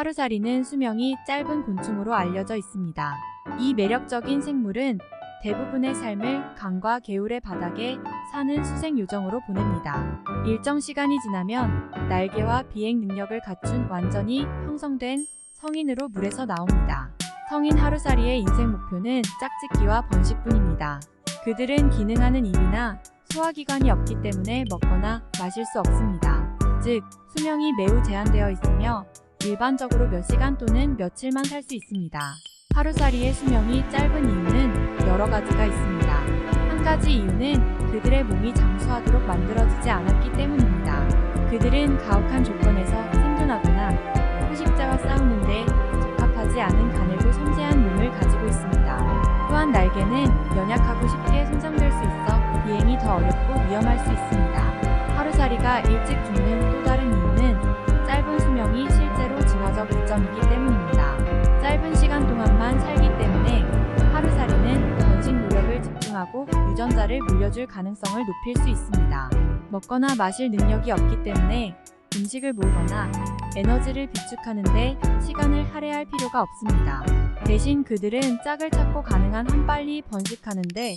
하루살이는 수명이 짧은 곤충으로 알려져 있습니다. 이 매력적인 생물은 대부분의 삶을 강과 개울의 바닥에 사는 수색 요정으로 보냅니다. 일정 시간이 지나면 날개와 비행 능력을 갖춘 완전히 형성된 성인으로 물에서 나옵니다. 성인 하루살이의 인생 목표는 짝짓기와 번식뿐입니다. 그들은 기능하는 입이나 소화기관이 없기 때문에 먹거나 마실 수 없습니다. 즉, 수명이 매우 제한되어 있으며 일반적으로 몇 시간 또는 며칠만 살 수 있습니다. 하루살이의 수명이 짧은 이유는 여러 가지가 있습니다. 한 가지 이유는 그들의 몸이 장수하도록 만들어지지 않았기 때문입니다. 그들은 가혹한 조건에서 생존하거나 포식자와 싸우는데 적합하지 않은 가늘고 섬세한 몸을 가지고 있습니다. 또한 날개는 연약하고 쉽게 손상될 수 있어 비행이 더 어렵고 위험할 수 있습니다. 하루살이가 일찍 죽는 또 다른 이유는 짧은 수명이 이점이기 때문입니다. 짧은 시간 동안만 살기 때문에 하루살이는 번식 노력을 집중하고 유전자를 물려줄 가능성을 높일 수 있습니다. 먹거나 마실 능력이 없기 때문에 음식을 모으거나 에너지를 비축하는데 시간을 할애할 필요가 없습니다. 대신 그들은 짝을 찾고 가능한 한 빨리 번식하는데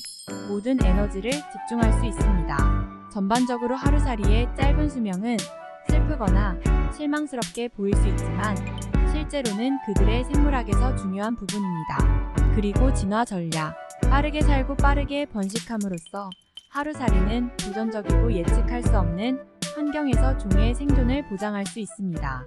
모든 에너지를 집중할 수 있습니다. 전반적으로 하루살이의 짧은 수명은 슬프거나 실망스럽게 보일 수 있지만 실제로는 그들의 생물학에서 중요한 부분입니다. 그리고 진화 전략. 빠르게 살고 빠르게 번식함으로써 하루살이는 도전적이고 예측할 수 없는 환경에서 종의 생존을 보장할 수 있습니다.